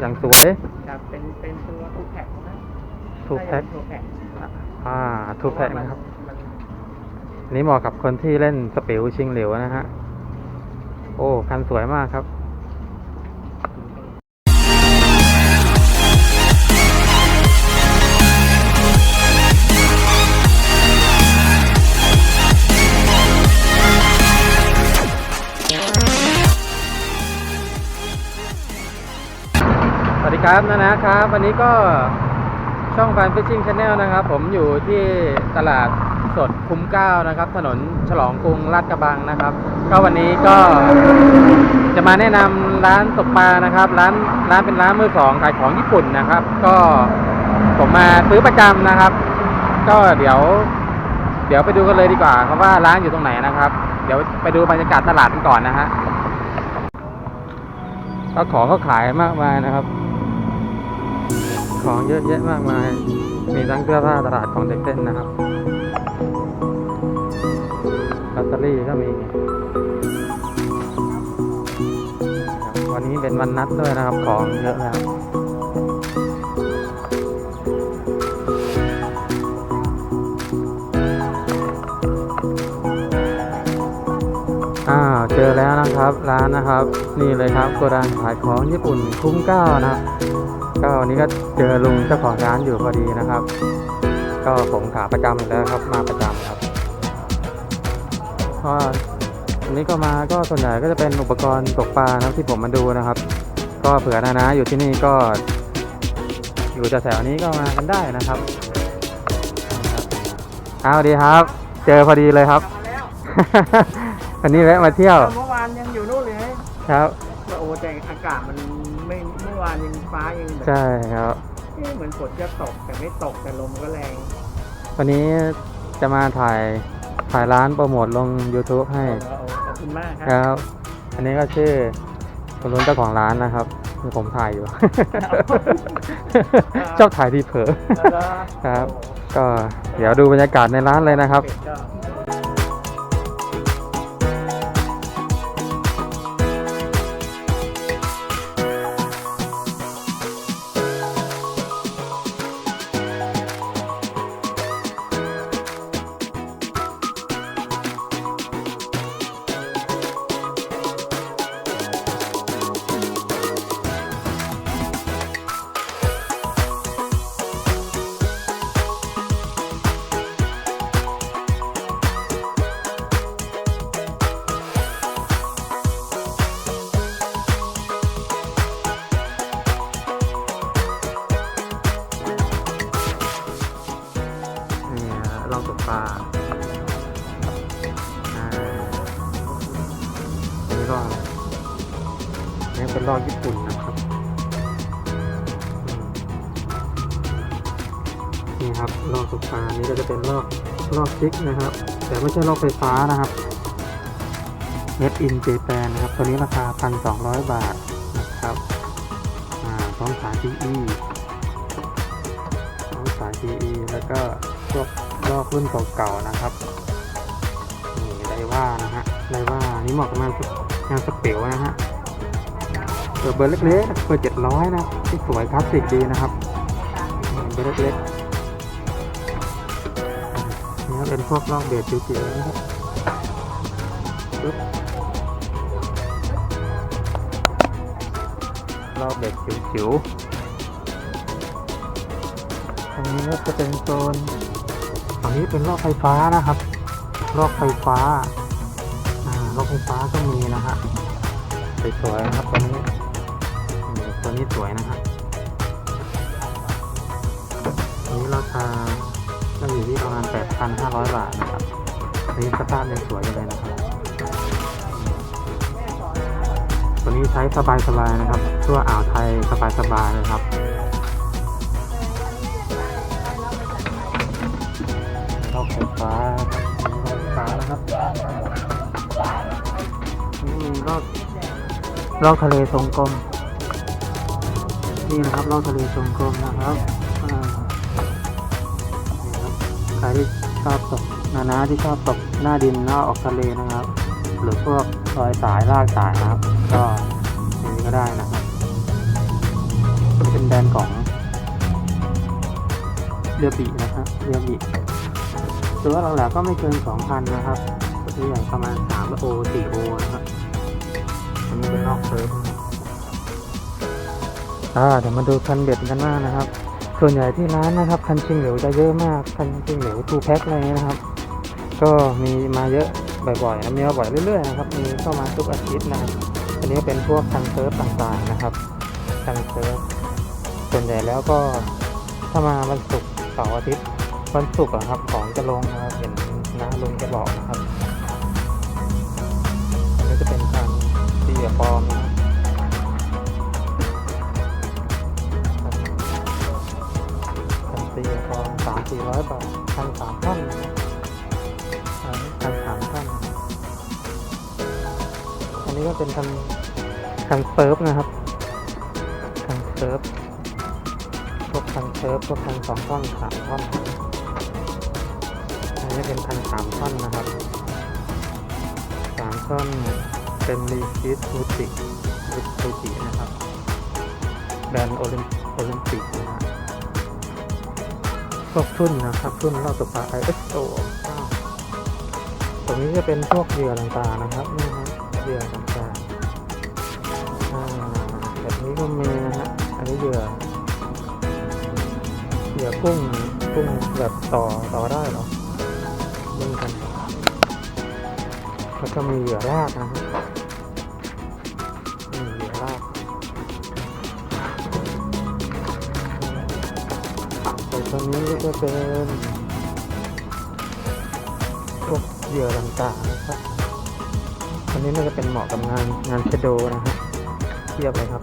อย่างสวยครับเป็นเป็นตัวทูแพ็คนะทูแพ็คทูแพ็คอ่าทูแพ็คนะครับอันนี้เหมาะกับคนที่เล่นสปิวชิงเหลวนะฮะ โอ้ คันสวยมากครับ ครับนะนะครับ วันนี้ก็ช่องฟันฟิชชิ่งชาแนลนะครับ ผมอยู่ที่ตลาดสดคุ้มเก้านะครับ ถนนฉลองกรุงลาดกระบังนะครับ ก็วันนี้ก็จะมาแนะนำร้านตกปลานะครับ ร้านร้านเป็นร้านมือสองขายของญี่ปุ่นนะครับ ก็ผมมาซื้อประจำนะครับ ก็เดี๋ยว เดี๋ยวไปดูกันเลยดีกว่าครับว่าร้านอยู่ตรงไหนนะครับ เดี๋ยวไปดูบรรยากาศตลาดกันก่อนนะฮะก็ของก็ขายมากมายนะครับ ของเยอะแยะมากมาย มีทั้งเสื้อผ้าตลาดของเด็กเล่นนะครับลอตเตอรี่ก็มี วันนี้เป็นวันนัดด้วยนะครับ ของเยอะนะครับอ้าวเจอแล้วนะครับร้านนะครับ นี่เลยครับโกดังขายของญี่ปุ่นคุ้มเก้านะครับ ก็วันนี้ก็เจอลุงเจ้าของร้านอยู่พอดีนะครับ ก็ผมขาประจำอยู่แล้วครับมาประจำครับก็วันนี้ก็มาก็ส่วนใหญ่ก็จะเป็นอุปกรณ์ตกปลานะครับที่ผมมาดูนะครับ ก็เผื่อนานะอยู่ที่นี่ก็ อยู่แถวๆนี้ก็มากันได้นะครับนะครับเอาดีครับ เจอพอดีเลยครับมาแล้ววันนี้แวะมาเที่ยว เมื่อวานยังอยู่นู่นเลยครับ โอ้แต่อากาศมันไม่เมื่อ วานยังฟ้ายังแบบใช่ครับ เอ๊ะเหมือนฝนจะตกแต่ไม่ตกแต่ลมก็แรงวันนี้จะมาถ่ายถ่ายร้านโปรโมทลง YouTube ให้โอ้ขอบคุณมากคครับรับ อันนี้ก็ชื่อคุณลุงเจ้าของร้านนะครับที่ผมถ่ายอยู่ ชอบถ่ายทีเผลอแล้วก็ครับ ก็เดี๋ยวดูบรรยากาศในร้านเลยนะครับเป็ดก็ ลองนี่เป็นลอกญี่ปุ่นนะครับ นี่ครับลอกตกปลานี้ก็จะเป็นลอกลอกซิกนะครับ แต่ไม่ใช่ลอกไฟฟ้านะครับ Made in Japan นะครับ ตัวนี้ราคา 1,200 บาทนะครับอ่าพร้อมสาย PE พร้อมสาย PE แล้วก็พวกลอกรุ่นเก่าๆนะครับ นี่ไดว่านะฮะไดว่านี่เหมาะกับงาน งานสเปลนะฮะเปิดเบอร์เล็กๆเปิด700นะที่สวยคลาสสิกดีนะครับเบอร์เล็กๆนี่เป็นพวกลอกเบสจิ๋วๆนะครับปึ๊บลอกเบสจิ๋วๆตรงนี้ก็จะเป็นโซนฝั่งนี้เป็นลอกไฟฟ้านะครับลอกไฟฟ้า อ่าลอกไฟฟ้าก็มีนะฮะสวยๆนะครับตัวนี้ตัวนี้สวยนะฮะอันนี้ราคาก็อยู่ที่ประมาณ 8,500 บาทนะครับอันนี้สภาพยังสวยอยู่เลยนะครับ ตัวนี้ใช้สบายๆนะครับทั่วอ่าวไทยสบายๆเลยครับลอกไฟฟ้าลอกไฟฟ้านะครับ นี่ลอกลอกทะเลทรงกลม นี่นะครับลอกทะเลทรงกลมนะครับใครที่ชอบตกนานาที่ชอบตกหน้าดินหน้าออกทะเลนะครับ หรือพวกรอยสายลากสายนะครับ ก็อย่างนี้ก็ได้นะครับแบรนด์ของเรือบีนะฮะเรือบีตัวหลักๆก็ไม่เกิน 2,000 นะครับตัวใหญ่ประมาณ3โอ4โอนะครับ นี้เป็นนอกเซิร์ฟอ่าเดี๋ยวมาดูคันเบ็ดกันบ้างนะครับ ส่วนใหญ่ที่ร้านนะครับคันชิงเหลวจะเยอะมากคันชิงเหลวทูแพ็คอะไรเงี้ยนะครับ ก็มีมาเยอะบ่อยๆนะมีมาบ่อยเรื่อยๆนะครับมีเข้ามาทุกอาทิตย์นะครับอันนี้ก็เป็นพวกคันเซิร์ฟต่างๆนะครับคันเซิร์ฟส่วนใหญ่แล้วก็ถ้ามาวันศุกร์เสาร์อาทิตย์วันศุกร์อะครับของจะลงนะครับเห็นน้าลุงจะบอกนะครับอันนี้จะเป็นคัน สียปลอมนะครับคันเสียปลอมสามสี่ร้อยบาทคันสามท่อนนะครับอันนี้คันสามท่อนอันนี้ก็เป็นคันคันเซิร์ฟนะครับคันเซิร์ฟพวกคันเซิร์ฟพวกคันสองท่อนสามท่อนอันนี้เป็นคันสามท่อนนะครับสามท่อน เป็นรีคิสฟูจิริฟูจินะครับ แบรนด์โอลิมโอลิมปิกนะฮะพวกทุ่นนะครับทุ่นรอบตกปลา ISO ตรงนี้จะเป็นพวกเหยื่อต่างๆนะครับนี่ฮะเหยื่อต่างๆอ่าแบบนี้ก็มีนะฮะอันนี้เหยื่อเหยื่อกุ้งกุ้งแบบต่อต่อได้เหรอนี่กัน แล้วก็มีเหยื่อรากนะฮะนี่เหยื่อรากส่วนตัวนี้ก็จะเป็นพวกเหยื่อต่างๆนะครับอันนี้น่าจะเป็นเหมาะกับงานงานเชโดนะฮะเทียบเลยครับ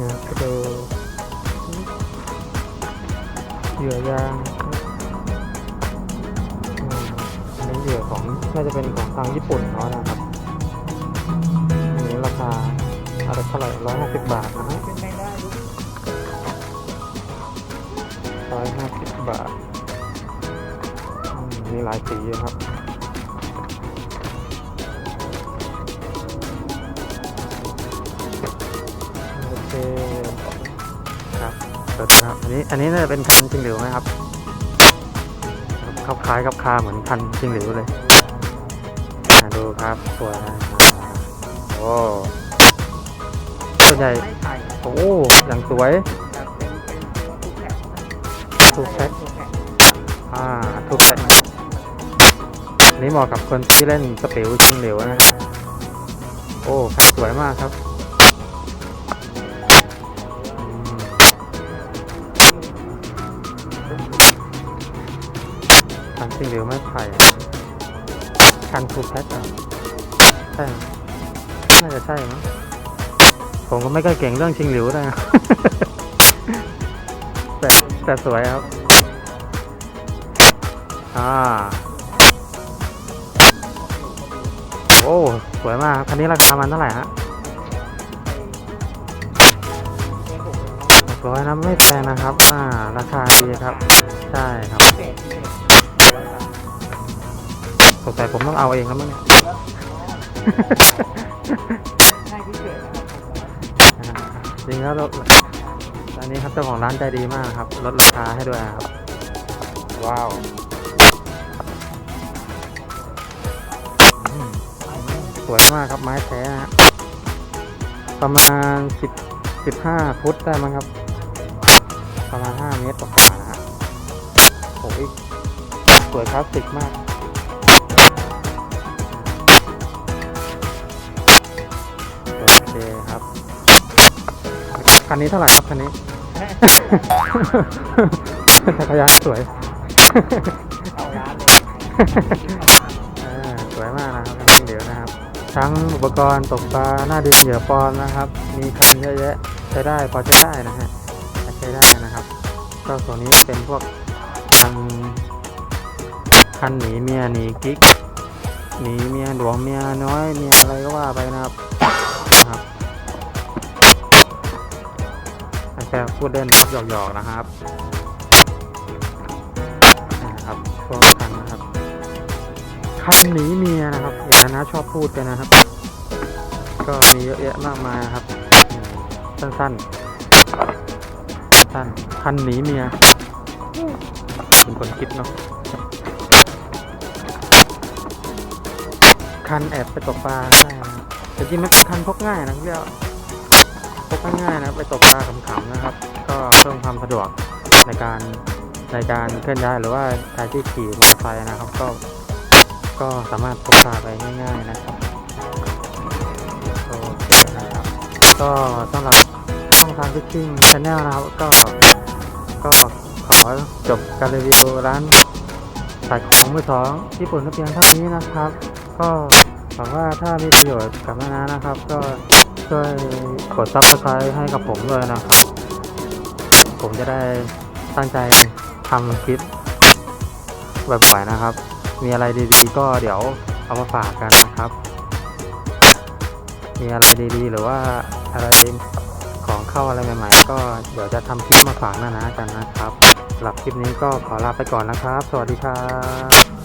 งานเชโดเหยื่อยาง เหยื่อของน่าจะเป็นของทางญี่ปุ่นเขานะครับอันนี้ราคาอะไรเท่าไหร่ร้อยห้าสิบบาทนะฮะร้อยห้าสิบบาท มีหลายสีครับโอเคครับเปิดนะครับ อันนี้ อันนี้น่าจะเป็นคันจริงหรือไหมครับ ครับคล้ายๆกับคาเหมือนคันจริงหรือเลยอ่าดูครับสวยนะโอ้ส่วนใหญ่โอ้อย่างสวยทุกแพ็คถูกแพ็คทุกแพ็คอ่าถูกแพ็คนี้เหมาะกับคนที่เล่นสเปลจริงเหลวนะโอ้คันสวยมากครับ คันจริงหลวไม่ไผ่คันถูแพ็คอะใช่น่าจะใช่มั้งผมก็ไม่ค่อยเก่งเรื่องชิงหลิวนะแต่แต่สวยครับ อ่า โอ้ สวยมากคันนี้ราคามันเท่าไหร่ฮะร้อยนะไม่แพงนะครับ อ่า ราคาดีครับ ใช่ครับ สงสัยผมต้องเอาเองแล้วมั้งเนี่ยให้พิเศษนะครับอ่าจริงแล้วเราอันนี้ครับเจ้าของร้านใจดีมากครับ ลดราคาให้ด้วยนะครับ ว้าวอืมสวยมากครับไม้แท้นะฮะประมาณสิบสิบห้าฟุตได้มั้งครับ ประมาณห้าเมตรกว่าๆนะฮะโอ้ยสวยคลาสสิกมาก โอเคครับ คันนี้เท่าไหร่ครับคันนี้ จักรยานสวย เอาร้านเลยอ่าสวยมากนะครับคันนี้เดี๋ยวนะครับ ทั้งอุปกรณ์ตกปลาหน้าดินเหยื่อปลอมนะครับ มีคันเยอะแยะใช้ได้พอใช้ได้นะฮะใช้ได้นะครับ ก็ตัวนนี้เป็นพวกคันคันหนีเมียหนีกิ๊กหนีเมียหลวงเมียน้อยเมียอะไรก็ว่าไปนะครับ พูดเล่นครับหยอกๆนะครับนะครับพวกคันนะครับคันหนีเมียนะครับอย่างนั้นนะชอบพูดกันนะครับ ก็มีเยอะแยะมากมายครับ สั้นๆ สั้นคันหนีเมียเป็นคนคิดเนาะคันแอบไปตกปลาได้นะแต่จริงมันเป็นคันพกง่ายนะเรียกว่า พกง่ายๆนะไปตกปลาขำๆนะครับ ก็เพิ่มความสะดวกในการในการเคลื่อนย้ายหรือว่าใครที่ขี่มอเตอร์ไซค์นะครับ ก็ก็สามารถพกพาไปง่าย ๆนะครับโอเคนะครับ ก็สำหรับช่องทางฟิชชิ่งชาแนลนะครับ ก็ก็ขอจบการรีวิวร้านขายของมือสองญี่ปุ่นก็เพียงเท่านี้นะครับ ก็หวังว่าถ้ามีประโยชน์กับนานานะครับ ก็ ช่วยกดซับสไครต์ให้กับผมด้วยนะครับ ผมจะได้ตั้งใจทำคลิปบ่อยๆนะครับ มีอะไรดีๆ ก็เดี๋ยวเอามาฝากกันนะครับ มีอะไรดีๆ หรือว่าอะไรของเข้าอะไรใหม่ๆ ก็เดี๋ยวจะทำคลิปมาฝากหน้านากันนะครับสำหรับคลิปนี้ก็ขอลาไปก่อนนะครับ สวัสดีครับ